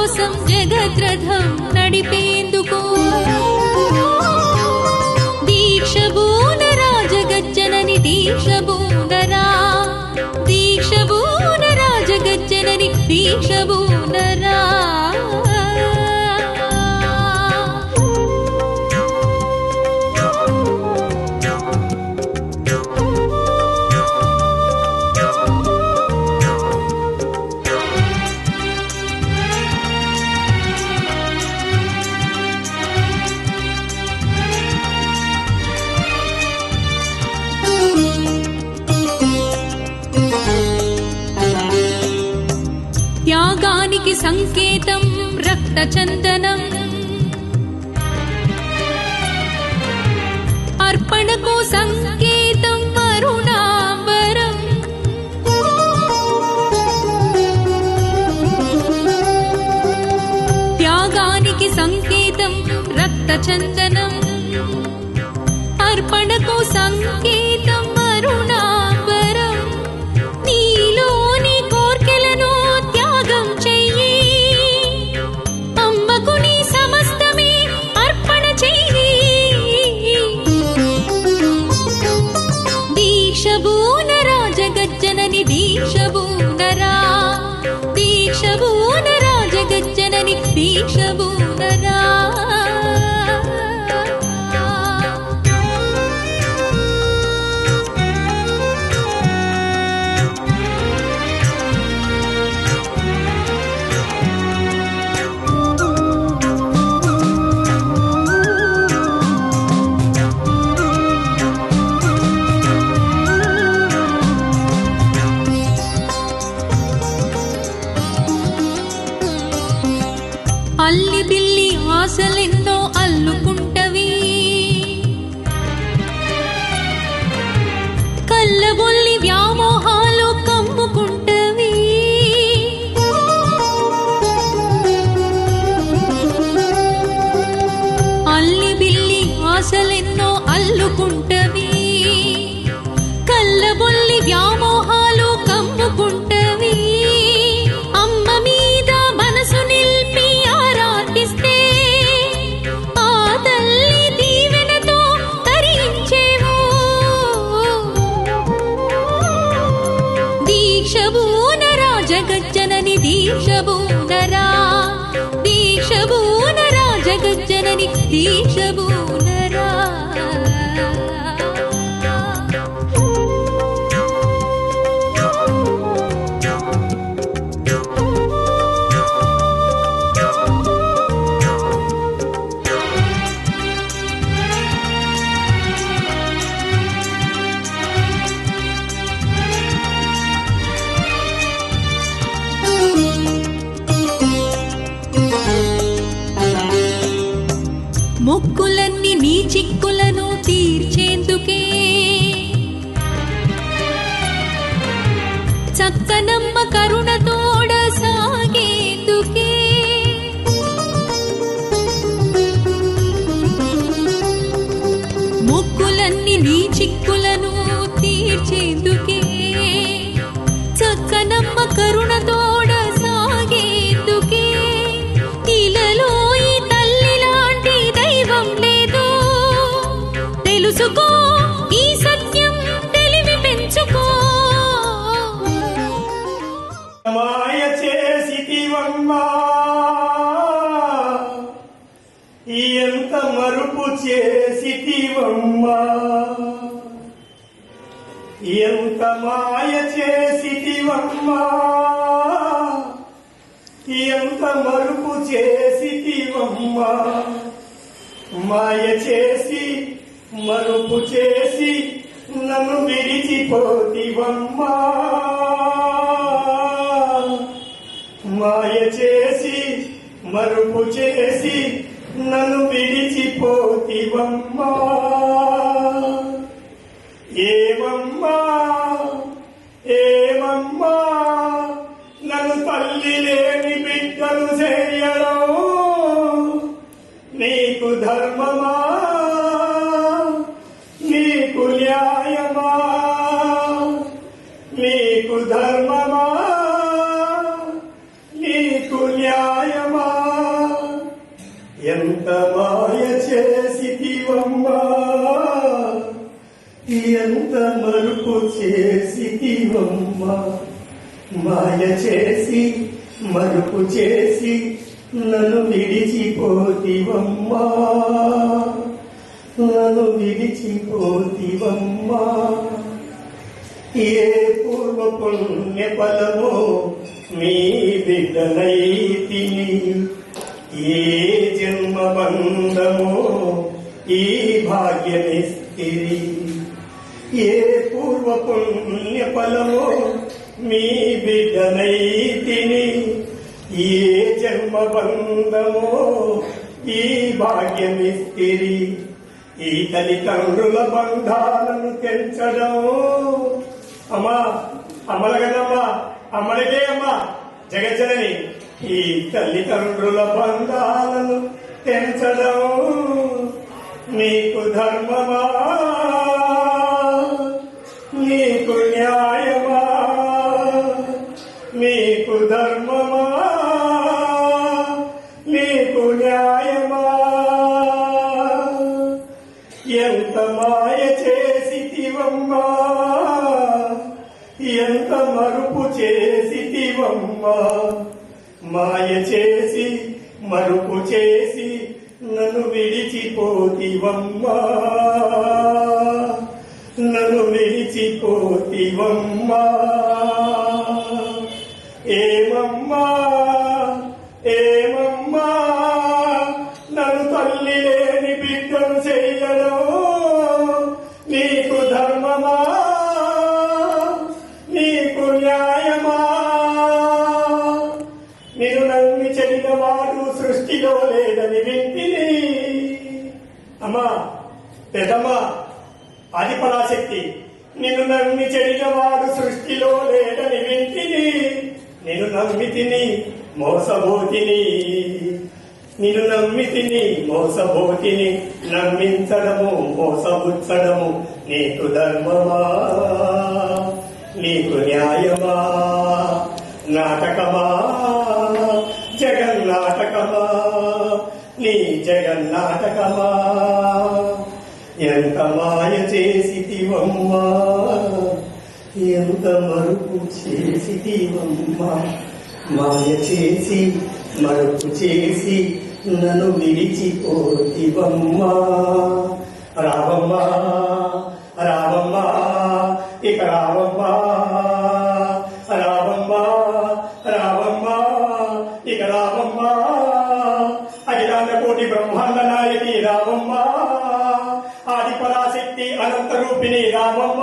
కోసం జగద్రథం నడిపే త్యాగానికి సంకేతం రక్త చందనం అర్పణకు సంకేతం అరుణాంబరం. త్యాగానికి సంకేతం రక్త చందనం అల్లి పిల్లి ఆశలెన్నో అల్లుకుంటు దీక్షభూనరా దీక్షభూనరా జగజ్జనని దీక్షభూన మొక్కులన్నీ నీ చిక్కులను తీర్చేందుకే. చక్కనమ్మ కరుణతోడ సాగేందుకే. మొక్కులన్నీ నీ చిక్కులను తీర్చేందుకే. చక్కనమ్మ కరుణతో మరుపు ఎంత మాయ చేసితివమ్మా. ఎంత మరుపు చేసితివమ్మా. మాయ చేసి మరుపు చేసి నన్ను విడిచిపోతివమ్మా. మాయ చేసి మరుపు చేసి నన్ను విడిచిపోతివమ్మా. ఏమమ్మా ఏమమ్మా నన్ను తల్లి లేని బిడ్డలు చేయడం నీకు ధర్మమా నీకు న్యాయమా నీకు ధర్మమా. ఎంత మాయ చేసితివమ్మా ఎంత మరుపు చేసితివమ్మా మాయ చేసి మరుపు చేసి నన్ను విడిచిపోతివమ్మా. నన్ను విడిచిపోతివమ్మా. ఏ పూర్వ పుణ్య ఫలమో మీ బిడ్డలైతిని ఏ జన్మ బంధమో ఈ భాగ్యమిస్తిరి ఏ పూర్వ పుణ్య ఫలమో మీ బిడ్డనైతిని ఏ జన్మ బంధమో ఈ భాగ్యమిస్తిరి ఈ తల్లిదండ్రుల బంధాలను తెంచడం అమ్మా అమ్మల కదమ్మా అమ్మలకే అమ్మా జగజ్జనని. ఈ తల్లిదండ్రుల బంధాలను తెంచడం నీకు ధర్మమా? దయచేసి చేసి మరుపు చేసి నన్ను విడిచిపోతివమ్మా. నన్ను విడిచిపోతివమ్మా. పెదమ్మా అది పరాశక్తి. నిన్ను నమ్మి చెడిన వాడు సృష్టిలో లేడని వింటిని. నేను నమ్మితిని మోసబోతిని. నిన్ను నమ్మితిని మోసబోతిని. నమ్మించడము మోసబుచ్చడము నీకు ధర్మమా? నీకు న్యాయమా? నాటకమా? జగన్నాటకమా? నీ జగన్నాటకమా? ఎంత మాయ చేసితివమ్మా? ఎంత మరుపు చేసితివమ్మా? మాయ చేసి మరుపు చేసి నన్ను విడిచిపోతివమ్మా. రావమ్మా రావమ్మా. రూపిణి రామమ్మ.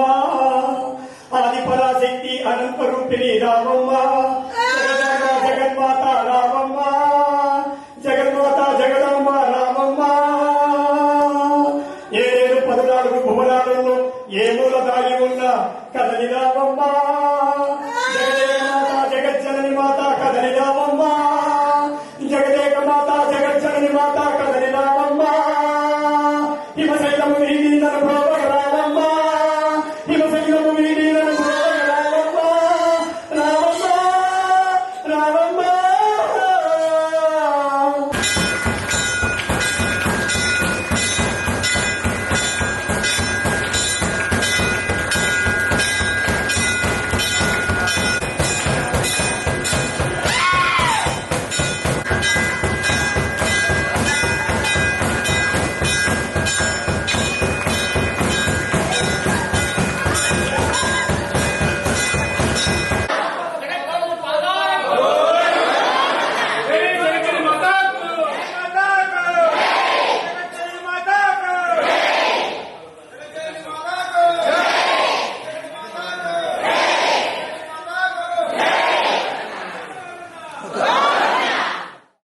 ఆది పరాశక్తి అనంత రూపిణి రామమ్మ.